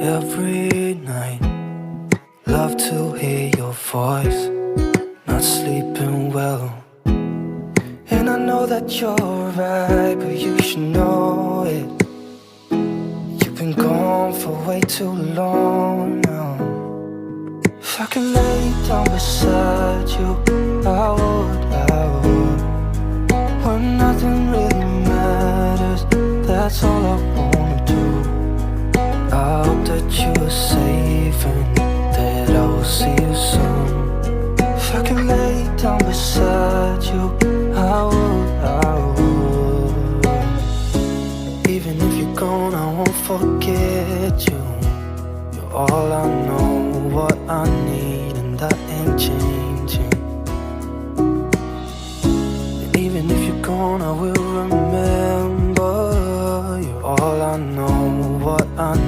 Every night. Love to hear your voice. Not sleeping well. And I know that you're right, but you should know it. You've been gone for way too long now. If I could lay down beside you, I would, I would. When nothing really matters, that's all I wanna you safe and that I will see you soon. If I could lay down beside you, I would, I would. Even if you're gone, I won't forget you. You're all I know, what I need, and that ain't changing. Even if you're gone, I will remember. You're all I know, what I need,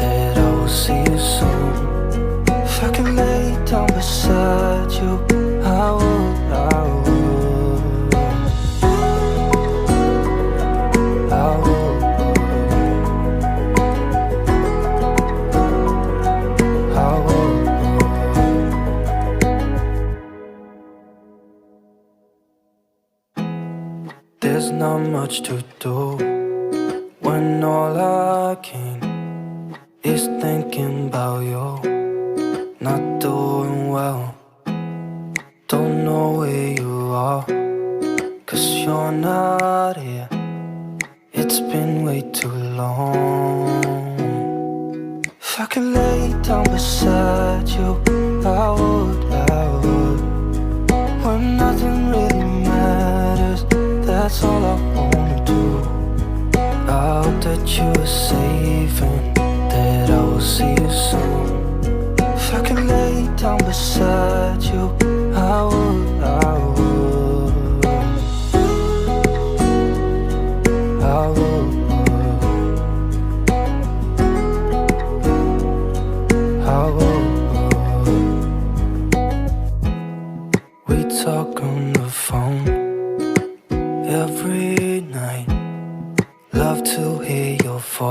that I will see you soon. If I could lay down beside you, I would, I would. I would. I would. There's not much to do when all I can is thinking about you. Not doing well, don't know where you are, cause you're not here. It's been way too long. If I could lay down beside you, I would, I would. When nothing really matters, that's all I. I hope that you safe and that I will see you soon. If I can lay down beside you,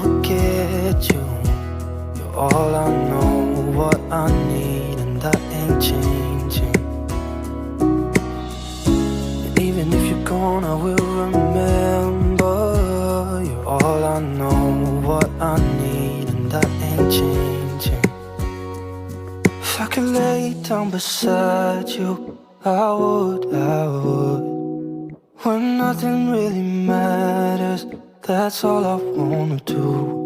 forget you. You're all I know, what I need, and that ain't changing. And even if you're gone, I will remember. You're all I know, what I need, and that ain't changing. If I could lay down beside you, I would, I would. When nothing really matters that's all I wanna do.